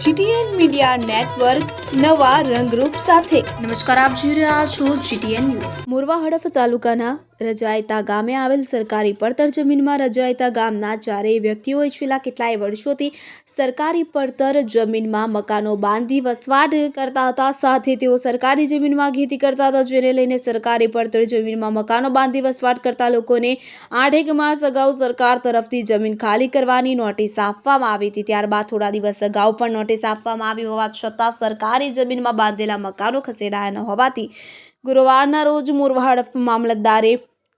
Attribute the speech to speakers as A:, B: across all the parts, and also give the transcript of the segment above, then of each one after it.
A: GTN media network નવા રંગરૂપ સાથે.
B: નમસ્કાર આપ જોઈ રહ્યા છો જીટીએન ન્યૂઝ.
A: મોરવા હડફ તાલુકાના રજાયતા ગામે આવેલ સરકારી પડતર જમીનમાં રજાયતા ગામના ચારેય વ્યક્તિઓએ છેલ્લા કેટલાય વર્ષોથી સરકારી પડતર જમીનમાં મકાનો બાંધી વસવાટ કરતા હતા. સાથે તેઓ સરકારી જમીનમાં ખેતી કરતા હતા, જેને લઈને સરકારી પડતર જમીનમાં મકાનો બાંધી વસવાટ કરતા લોકોને આઠેક માસ અગાઉ સરકાર તરફથી જમીન ખાલી કરવાની નોટિસ આપવામાં આવી હતી. ત્યારબાદ થોડા દિવસ અગાઉ પણ નોટિસ આપવામાં આવી હોવા છતાં સરકારી જમીનમાં બાંધેલા મકાનો ખસેડાયા ન હોવાથી ગુરુવારના રોજ મોરવાડ મામલતદારે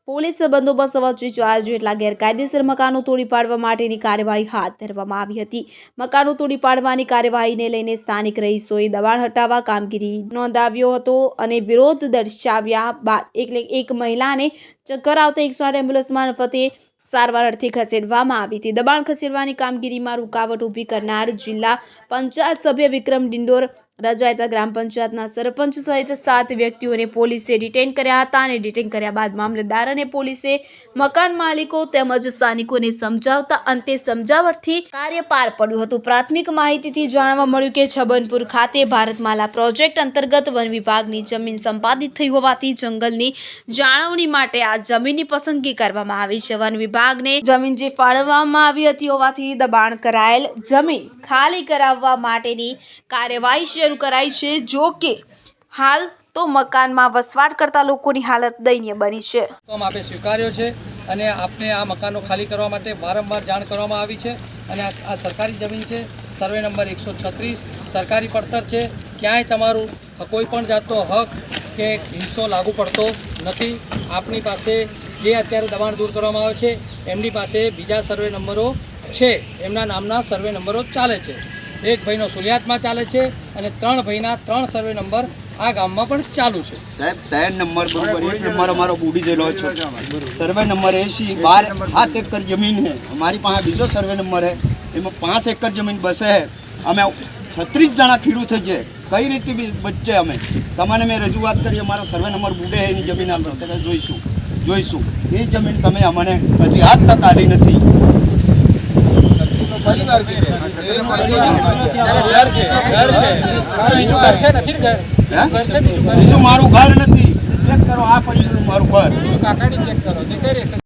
A: પોલીસ બંદોબસ્ત વચ્ચે ચાર જેટલા ગેરકાયદેસર મકાનો તોડી પાડવા માટેની કાર્યવાહી હાથ ધરવામાં આવી હતી. મકાનો તોડી પાડવાની કાર્યવાહીને લઈને સ્થાનિક રહીશોએ દબાણ હટાવવા કામગીરી નોંધાવ્યો હતો અને વિરોધ દર્શાવ્યા બાદ એટલે એક મહિલાને ચક્કર આવતા એકસો આઠ એમ્બ્યુલન્સ મારફતે સારવાર અર્થે ખસેડવામાં આવી હતી. દબાણ ખસેડવાની કામગીરીમાં રૂકાવટ ઊભી કરનાર જિલ્લા પંચાયત સભ્ય વિક્રમ ડિંડોર રજાયતા ગ્રામ પંચાયતના સરપંચ સહિત સાત વ્યક્તિઓને પોલીસે ડિટેન કર્યા હતા અને ડિટેન કર્યા બાદ મામલતદાર અને પોલીસે મકાન માલિકો તેમજ સ્થાનિકોને સમજાવતા અંતે સમજાવટથી કાર્ય પાર પડ્યું હતું. પ્રાથમિક માહિતીથી જાણવા મળ્યું કે છબનપુર ખાતે ભારતમાલા પ્રોજેક્ટ અંતર્ગત વન વિભાગની જમીન સંપાદિત થઈ હોવાથી જંગલની જાળવણી માટે આ જમીનની પસંદગી કરવામાં આવી છે. વન વિભાગને જમીન જે ફાળવવામાં આવી હતી હોવાથી દબાણ કરાયેલ જમીન ખાલી કરાવવા માટેની કાર્યવાહી શરૂ કરાઈ છે, જો કે હાલ તો મકાનમાં વસવાટ કરતા લોકોની હાલત દયનીય બની છે.
C: હુકમ આપે સ્વીકાર્યો છે અને આપને આ મકાનો ખાલી કરવા માટે વારંવાર જાણ કરવામાં આવી છે અને આ સરકારી જમીન છે, સર્વે નંબર એકસો છત્રીસ, સરકારી પડતર છે, ક્યાંય તમારું કોઈ પણ જાતનો હક કે હિસ્સો લાગુ પડતો નથી. આપની પાસે જે અત્યારે દબાણ દૂર કરવામાં આવે છે, એમની પાસે બીજા સર્વે નંબરો છે, એમના નામના સર્વે નંબરો ચાલે છે. એક ભાઈનો સુલિયાતમાં ચાલે છે અને ત્રણ ભાઈના ત્રણ સર્વે નંબર આ ગામમાં પણ ચાલુ છે.
D: સાહેબ, ત્રણ નંબર બરોબર એક નંબર અમારો બુડી જેલો છે. સર્વે નંબર એસી બાર, સાત એકર જમીન છે. અમારી પાસે બીજો સર્વે નંબર છે. એમાં પાંચ એકર જમીન બસે છે. અમે છત્રીસ જણા ખેડૂત છે કઈ રીતે બી બચશે અમે? તમને મેં રજૂઆત કરી, અમારો સર્વે નંબર બુડે એની જમીન આપજો તો જોઈશું જોઈશું. એ જમીન તમે અમને હજી આજ તક આલી નથી.
C: ઘર છે ઘર છે. મારું બીજું ઘર છે? નથી ઘર? ઘર છે બીજું
D: મારું ઘર નથી. ચેક કરો આ પડી મારું ઘર.
C: કાકાની ચેક કરો. તે કઈ રહેશે?